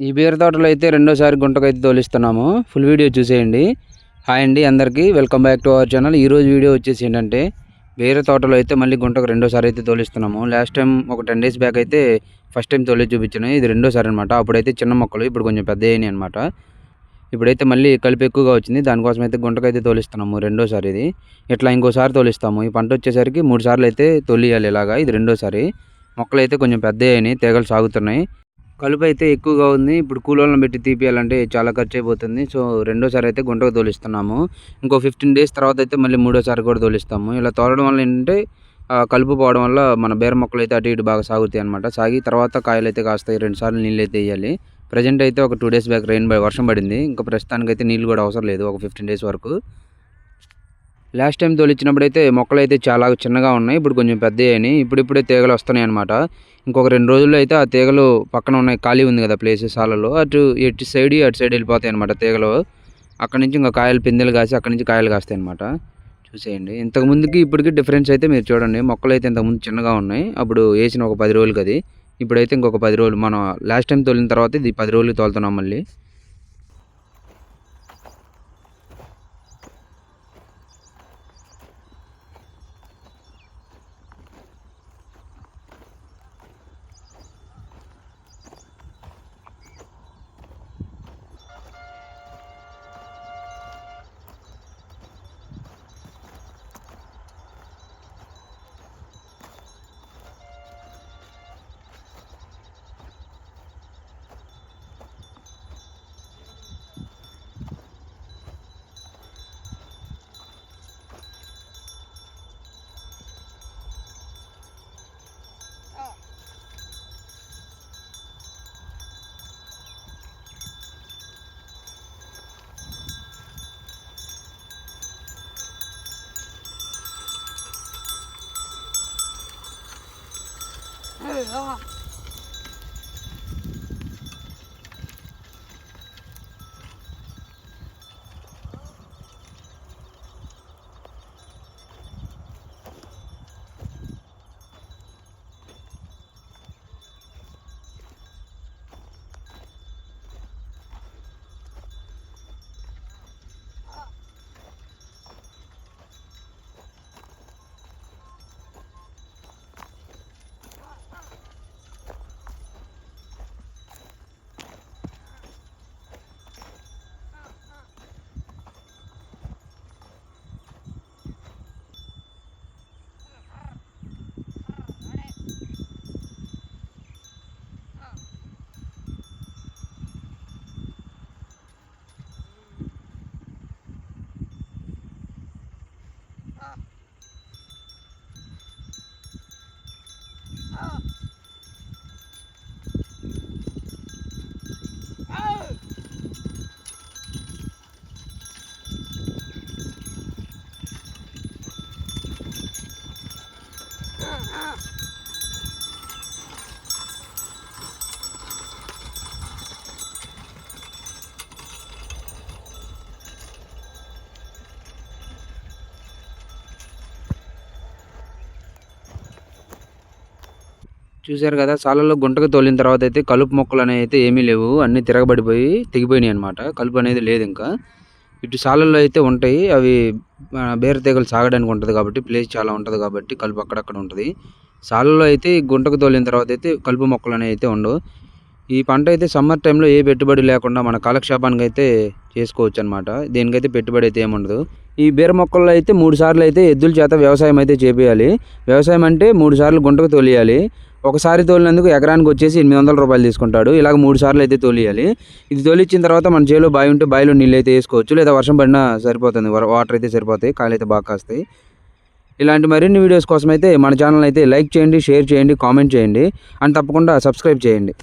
ఈ బీర తోటలో అయితే రెండోసారి గుంటకైతే తోలిస్తున్నాము. ఫుల్ వీడియో చూసేయండి. హాయ్ అండి అందరికీ. Welcome back to our channel. ఈరోజు వీడియో వచ్చేసి ఏంటంటే బీర తోటలో అయితే మళ్ళీ గుంటకు రెండోసారి అయితే తోలిస్తున్నాము. లాస్ట్ టైం ఒక టెన్ డేస్ బ్యాక్ అయితే ఫస్ట్ టైం తోలి చూపించాను. ఇది రెండోసారి అనమాట అప్పుడైతే చిన్న మొక్కలు ఇప్పుడు కొంచెం పెద్ద అయినాయి అనమాట ఇప్పుడైతే మళ్ళీ కలిపి ఎక్కువగా వచ్చింది. దానికోసం అయితే గుంటకైతే తోలిస్తున్నాము రెండోసారి ఇది. ఇట్లా ఇంకోసారి తోలిస్తాము. ఈ పంట వచ్చేసరికి మూడు సార్లు అయితే తోలియాలి ఇలాగా. ఇది రెండోసారి. మొక్కలు అయితే కొంచెం పెద్ద అయినాయి. తీగలు సాగుతున్నాయి. కలుపు అయితే ఎక్కువగా ఉంది. ఇప్పుడు కూలోళ్ళని పెట్టి తీపియాలంటే చాలా ఖర్చు అయిపోతుంది సో రెండోసారి అయితే గుంటకు తోలిస్తున్నాము. ఇంకో ఫిఫ్టీన్ డేస్ తర్వాత అయితే మళ్ళీ మూడోసారి కూడా తోలిస్తాము. ఇలా తోలడం వల్ల ఏంటంటే కలుపు పోవడం వల్ల మన బేర మొక్కలు అయితే అటు ఇటు బాగా సాగుతాయి అనమాట సాగి తర్వాత కాయలు అయితే కాస్తాయి. రెండు సార్లు నీళ్ళు అయితే వేయాలి ప్రజెంట్ అయితే ఒక టూ డేస్ బ్యాక్ రెయిన్ వర్షం పడింది. ఇంకా ప్రస్తుతానికి అయితే నీళ్ళు కూడా అవసరం లేదు. ఒక ఫిఫ్టీన్ డేస్ వరకు. లాస్ట్ టైం తోలిచ్చినప్పుడు అయితే మొక్కలు అయితే చాలా చిన్నగా ఉన్నాయి. ఇప్పుడు కొంచెం పెద్ద అయినాయి. ఇప్పుడు ఇప్పుడే తీగలు వస్తున్నాయి అనమాట ఇంకొక రెండు రోజుల్లో అయితే ఆ తీగలు పక్కన ఉన్నాయి. ఖాళీ ఉంది కదా ప్లేసెస్ హాలలో అటు ఇటు సైడ్ అటు సైడ్ వెళ్ళిపోతాయి అనమాట తీగలు. అక్కడ నుంచి ఇంకా కాయలు పిందెలు కాసి అక్కడ నుంచి కాయలు కాస్తాయి అనమాట చూసేయండి. ఇంతకు ముందుకి ఇప్పటికి డిఫరెన్స్ అయితే మీరు చూడండి. మొక్కలు అయితే ఇంతకుముందు చిన్నగా ఉన్నాయి. అప్పుడు వేసిన ఒక పది రోజులకి అది. ఇప్పుడైతే ఇంకొక పది రోజులు. మనం లాస్ట్ టైం తోలిన తర్వాత ఇది పది రోజులు తోలుతున్నాం మళ్ళీ. 有啊 చూశారు కదా సాలలో గుంటకు తోలిన తర్వాత అయితే కలుపు మొక్కలు అనేవి అయితే ఏమీ లేవు. అన్నీ తిరగబడిపోయి తెగిపోయినాయి అనమాట కలుపు అనేది లేదు ఇంకా. ఇటు సాలల్లో అయితే ఉంటాయి. అవి బేర తీగలు సాగడానికి ఉంటుంది కాబట్టి ప్లేస్ చాలా ఉంటుంది కాబట్టి కలుపు అక్కడక్కడ ఉంటుంది. సాలల్లో అయితే గుంటకు తోలిన తర్వాత అయితే కలుపు మొక్కలు అనేవి అయితే ఉండవు. ఈ పంట అయితే సమ్మర్ టైంలో ఏ పెట్టుబడి లేకుండా మన కాలక్షేపానికి అయితే చేసుకోవచ్చు అనమాట దీనికైతే పెట్టుబడి అయితే ఏముండదు. ఈ బీర మొక్కల్లో అయితే మూడు సార్లు అయితే ఎద్దుల చేత వ్యవసాయం అయితే చేపేయాలి. వ్యవసాయం అంటే మూడు సార్లు గుంటకు తోలియాలి. ఒకసారి తోలినందుకు ఎకరానికి వచ్చేసి ఎనిమిది వందల రూపాయలు తీసుకుంటాడు. ఇలాగ మూడు సార్లు అయితే తోలియాలి. ఇది తోలిచ్చిన తర్వాత మన చేలో బావి ఉంటే బావిలో నీళ్ళు అయితే వేసుకోవచ్చు. లేదా వర్షం పడినా సరిపోతుంది. వాటర్ అయితే సరిపోతాయి. కాయలు అయితే బాగా కాస్తాయి. ఇలాంటి మరిన్ని వీడియోస్ కోసం అయితే మన ఛానల్ అయితే లైక్ చేయండి షేర్ చేయండి కామెంట్ చేయండి. అండ్ తప్పకుండా సబ్స్క్రైబ్ చేయండి.